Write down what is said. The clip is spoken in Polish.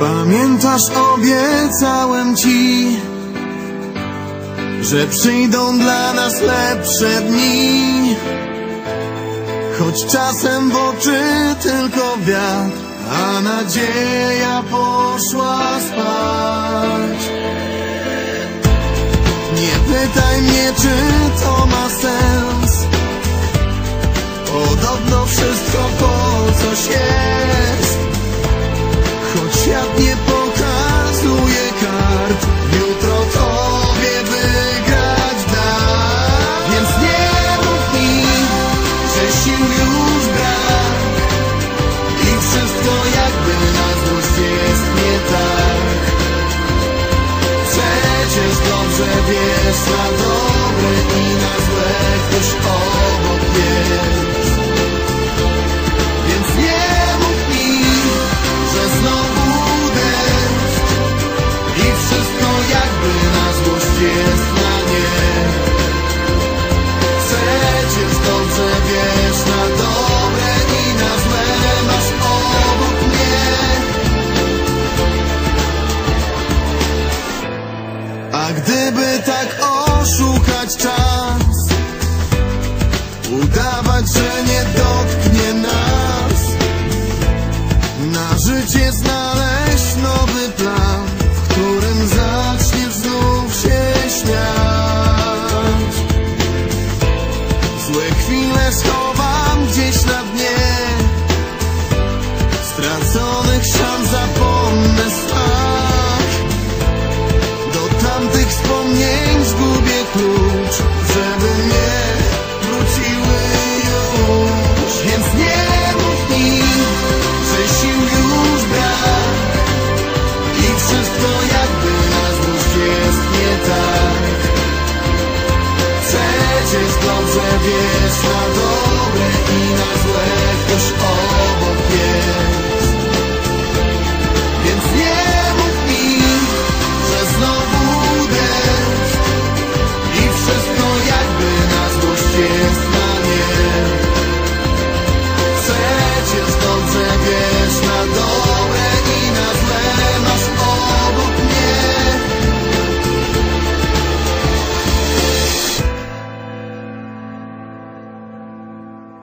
Pamiętasz, obiecałem ci, że przyjdą dla nas lepsze dni. Choć czasem w oczy tylko wiatr, a nadzieja poszła. jest na nie. Przecież dobrze wiesz na dobre i na złe masz obok mnie. A gdyby tak oszukać czas Uda tak. Przecież dobrze wiesz na to